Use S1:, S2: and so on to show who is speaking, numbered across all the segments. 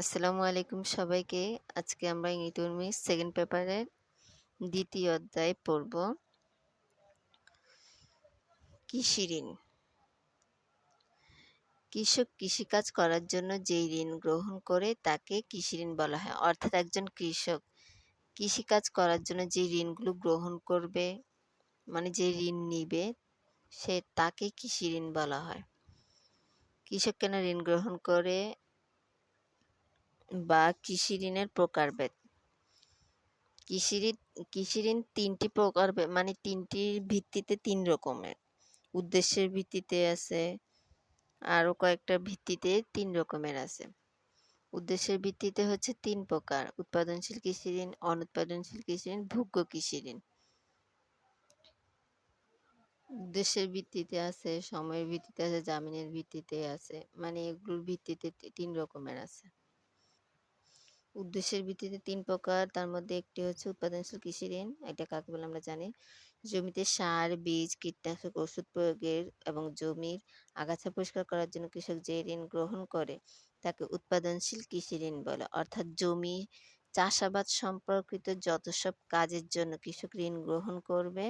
S1: আসসালামু আলাইকুম সবাইকে। আজকে আমরা ইকোনমিক্স সেকেন্ড পেপারের দ্বিতীয় অধ্যায় পড়ব। কৃষি ঋণ। কৃষক কৃষিকাজ করার জন্য যেই ঋণ গ্রহণ করে তাকে কৃষি ঋণ বলা হয়। অর্থাৎ একজন কৃষক কৃষিকাজ করার জন্য যে ঋণগুলো গ্রহণ করবে মানে যে ঋণ নিবে, সে তাকে কৃষি ঋণ বলা হয়। কৃষক কেন ঋণ গ্রহণ করে? বা কৃষি ঋণের প্রকারভেদ? কৃষি ঋণ কৃষি ঋণ তিনটি প্রকার মানে তিনটির ভিত্তিতে তিন রকমের। উদ্দেশ্যের ভিত্তিতে আছে, আরও কয়েকটা ভিত্তিতে তিন রকমের আছে। উদ্দেশ্যের ভিত্তিতে হচ্ছে তিন প্রকার, উৎপাদনশীল কৃষি ঋণ অনুৎপাদনশীল কৃষি ঋণ ভোগ্য কৃষি ঋণ উদ্দেশ্যের ভিত্তিতে আছে, সময়ের ভিত্তিতে আছে, জামিনের ভিত্তিতে আছে মানে এগুলোর ভিত্তিতে তিন রকমের আছে। উদ্দেশ্যের ভিত্তিতে তিন প্রকার, তার মধ্যে একটি হচ্ছে উৎপাদনশীল কৃষি ঋণ, এটা কাকে বলে আমরা জানি? জমিতে সার, বীজ, কীটনাশক ওষুধ প্রয়োগের এবং জমির আগাছা পরিষ্কার করার জন্য কৃষক যে ঋণ গ্রহণ করে, তাকে উৎপাদনশীল কৃষি ঋণ বলে। অর্থাৎ জমি চাষাবাদ সম্পর্কিত যত সব কাজের জন্য কৃষক ঋণ গ্রহণ করবে,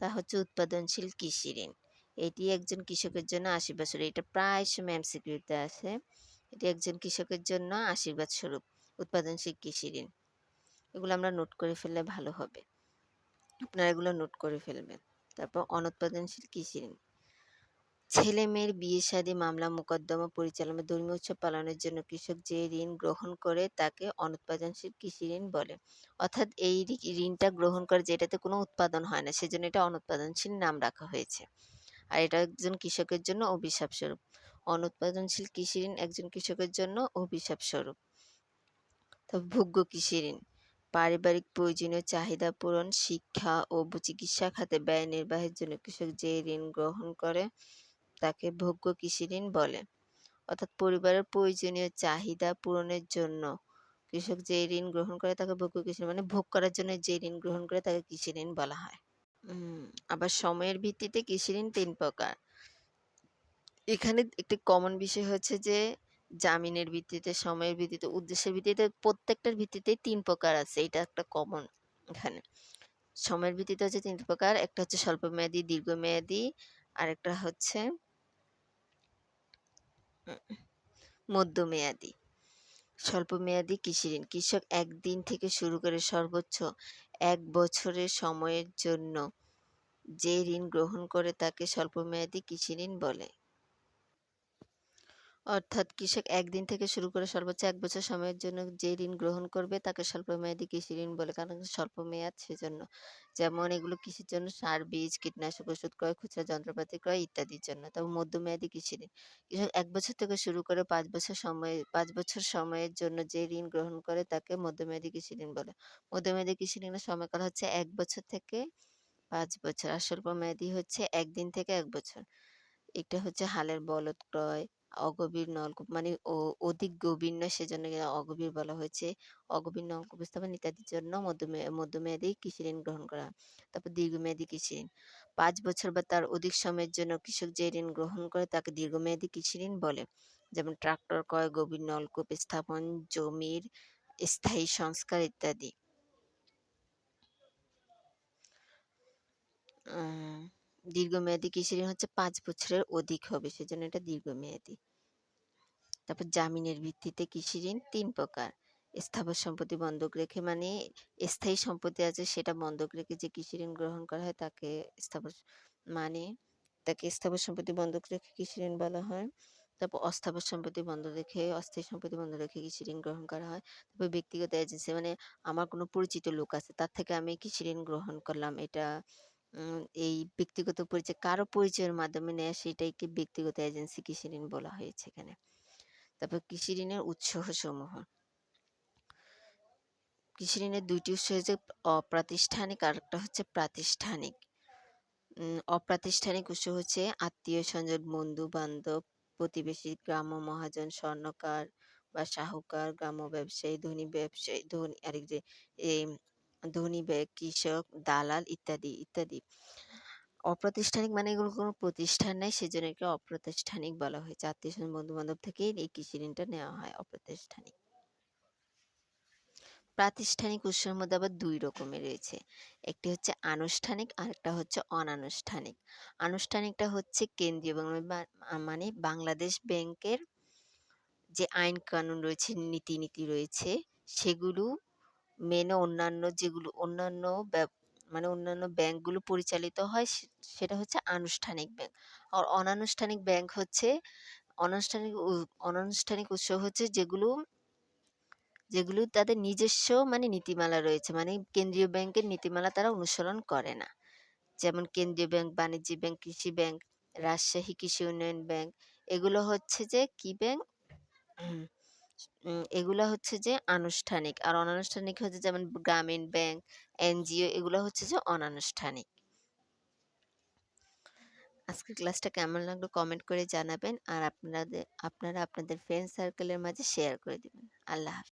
S1: তা হচ্ছে উৎপাদনশীল কৃষি ঋণ। এটি একজন কৃষকের জন্য আশি বছর এটা প্রায় সময় এমসিকিউতে আসে এটি একজন কৃষকের জন্য আশীর্বাদ স্বরূপ। উৎপাদনশীল কৃষি ঋণ। এগুলো আমরা নোট করে ফেললে ভালো হবে। আপনারা এগুলো নোট করে ফেলবেন। তারপর অনুৎপাদনশীল কৃষি ঋণ। ছেলে মেয়ের বিয়ে শাদী মামলা মোকদ্দমা পরিচালনা ধর্মীয় উৎসব পালনের জন্য কৃষক যে ঋণ গ্রহণ করে তাকে অনুৎপাদনশীল কৃষি ঋণ বলে। অর্থাৎ এই ঋণটা গ্রহণ করে যেটাতে কোনো উৎপাদন হয় না, সেজন্য এটা অনুৎপাদনশীল নাম রাখা হয়েছে। আর এটা একজন কৃষকের জন্য অভিশাপ স্বরূপ অনুৎপাদনশীল কৃষি ঋণ একজন কৃষকের জন্য অভিশাপ স্বরূপ তবে ভোগ্য ঋণ? পারিবারিক প্রয়োজনীয় চাহিদা পূরণ, শিক্ষা ও চিকিৎসা খাতে ব্যয় নির্বাহের জন্য কৃষক যে ঋণ গ্রহণ করে, তাকে ভোগ্য কৃষি ঋণ বলে। অর্থাৎ পরিবারের প্রয়োজনীয় চাহিদা পূরণের জন্য কৃষক যে ঋণ গ্রহণ করে, তাকে ভোগ্য কৃষি মানে ভোগ করার জন্য যে ঋণ গ্রহণ করে, তাকে কৃষি ঋণ বলা হয়। আবার সময়ের ভিত্তিতে কৃষি ঋণ তিন প্রকার। এখানে একটি কমন বিষয় হচ্ছে যে জামিনের ভিত্তিতে, সময়ের ভিত্তিতে, উদ্দেশ্যের ভিত্তিতে প্রত্যেকটার ভিত্তিতে তিন প্রকার আছে। এটা একটা কমন এখানে। সময়ের ভিত্তিতে হচ্ছে তিন প্রকার। একটা হচ্ছে স্বল্পমেয়াদী, দীর্ঘমেয়াদী আর একটা হচ্ছে মধ্যমেয়াদী। স্বল্পমেয়াদী কৃষি ঋণ। কৃষক একদিন থেকে শুরু করে সর্বোচ্চ এক বছরের সময়ের জন্য যে ঋণ গ্রহণ করে তাকে স্বল্প স্বল্পমেয়াদী কৃষি ঋণ বলে। অর্থাৎ কৃষক একদিন থেকে শুরু করে সর্বোচ্চ এক বছর সময়ের জন্য যে ঋণ গ্রহণ করবে তাকে স্বল্পমেয়াদী কৃষি ঋণ বলে কারণ স্বল্প মেয়াদ সেজন্য। যেমন এগুলো কৃষির জন্য সার, বীজ, কীটনাশক ওষুধ ক্রয়, খুচরা যন্ত্রপাতি ক্রয় ইত্যাদির জন্য। তবে মধ্যমেয়াদী কৃষি ঋণ। কৃষক এক বছর থেকে শুরু করে পাঁচ বছর সময়, পাঁচ বছর সময়ের জন্য যে ঋণ গ্রহণ করে তাকে মধ্যমেয়াদী কৃষি ঋণ বলে। মধ্যমেয়াদী কৃষি ঋণের সময়কাল হচ্ছে এক বছর থেকে পাঁচ বছর আর স্বল্পমেয়াদী হচ্ছে একদিন থেকে এক বছর। এটা হচ্ছে হালের বলদ ক্রয় অগভীর নলকূপ মানে অধিক গভীর নয় সেজন্য অগভীর বলা হয়েছে। অগভীর নলকূপ স্থাপন ইত্যাদির জন্য মধ্যমেয়াদী কৃষি ঋণ গ্রহণ করা, তারপর দীর্ঘমেয়াদী কৃষি ঋণ। পাঁচ বছর বা তার অধিক সময়ের জন্য কৃষক যে ঋণ গ্রহণ করে তাকে দীর্ঘমেয়াদী কৃষি ঋণ বলে। যেমন ট্রাক্টর ক্রয় গভীর নলকূপ স্থাপন, জমির স্থায়ী সংস্কার ইত্যাদি। দীর্ঘমেয়াদী কৃষি ঋণ হচ্ছে পাঁচ বছরের অধিক হবে, সেজন্য এটা দীর্ঘমেয়াদী। তারপর জামিনের ভিত্তিতে কৃষি ঋণ তিন প্রকার। স্থাবর সম্পত্তি বন্ধক রেখে মানে স্থায়ী সম্পত্তি আছে, সেটা বন্ধক রেখে যে কৃষি ঋণ গ্রহণ করা হয় তাকে স্থাবর মানে তাকে স্থাবর সম্পত্তি বন্ধক রেখে কৃষি ঋণ বলা হয়। তারপর অস্থাবর সম্পত্তি বন্ধ রেখে, অস্থায়ী সম্পত্তি বন্ধ রেখে কৃষি ঋণ গ্রহণ করা হয়। তারপর ব্যক্তিগত এজেন্সি মানে আমার কোনো পরিচিত লোক আছে, তার থেকে আমি কৃষি ঋণ গ্রহণ করলাম, এটা এই ব্যক্তিগত পরিচয় কারও পরিচয়ের মাধ্যমে নেয় সেটাইকে ব্যক্তিগত এজেন্সি কৃষি ঋণ বলা হয়েছে এখানে। তারপর কৃষি ঋণের উৎস সমূহ কৃষি ঋণের দুইটি উৎস হচ্ছে অপ্রাতিষ্ঠানিক আর একটা হচ্ছে প্রাতিষ্ঠানিক। অপ্রাতিষ্ঠানিক উৎস হচ্ছে আত্মীয় স্বজন বন্ধু বান্ধব প্রতিবেশী, গ্রাম্য মহাজন, স্বর্ণকার বা শাহুকার গ্রাম্য ব্যবসায়ী, ধনী ব্যবসায়ী, ধনী, আরেক যে ধনী কৃষক দালাল ইত্যাদি ইত্যাদি অপ্রাতিষ্ঠানিক মানে এগুলো কোনো প্রতিষ্ঠান নেই সেজন্য একে অপ্রাতিষ্ঠানিক বলা হয়েছে আত্মীয় স্বজন বন্ধু বান্ধব থেকে এই কৃষি ঋণটা নেওয়া হয় অপ্রাতিষ্ঠানিক প্রাতিষ্ঠানিক উৎসের মধ্যে আবার দুই রকমের রয়েছে। একটি হচ্ছে আনুষ্ঠানিক আর একটা হচ্ছে অনানুষ্ঠানিক। আনুষ্ঠানিকটা হচ্ছে কেন্দ্রীয় বা মানে বাংলাদেশ ব্যাংকের যে আইন কানুন রয়েছে, নীতি-নীতি রয়েছে সেগুলো মেনে অন্যান্য যেগুলো অন্যান্য মানে অন্যান্য ব্যাংকগুলো পরিচালিত হয় সেটা হচ্ছে আনুষ্ঠানিক ব্যাংক। আর অনানুষ্ঠানিক ব্যাংক হচ্ছে অনানুষ্ঠানিক অনানুষ্ঠানিক উৎস হচ্ছে যেগুলো যেগুলো তাদের নিজস্ব মানে নীতিমালা রয়েছে। মানে কেন্দ্রীয় ব্যাংকের নীতিমালা তারা অনুসরণ করে না। যেমন কেন্দ্রীয় ব্যাংক, বাণিজ্যিক ব্যাংক, কৃষি ব্যাংক, রাজশাহী কৃষি উন্নয়ন ব্যাংক এগুলো হচ্ছে যে কি ব্যাংক? এগুলা হচ্ছে যে আনুষ্ঠানিক। আর অনানুষ্ঠানিক হচ্ছে যেমন গ্রামীণ ব্যাংক, এনজিও এগুলো হচ্ছে যে অনানুষ্ঠানিক। আজকের ক্লাসটা কেমন লাগল কমেন্ট করে জানাবেন আর আপনাদের আপনারা আপনাদের ফ্রেন্ড সার্কেলের মাঝে শেয়ার করে দিবেন। আল্লাহ হাফেজ।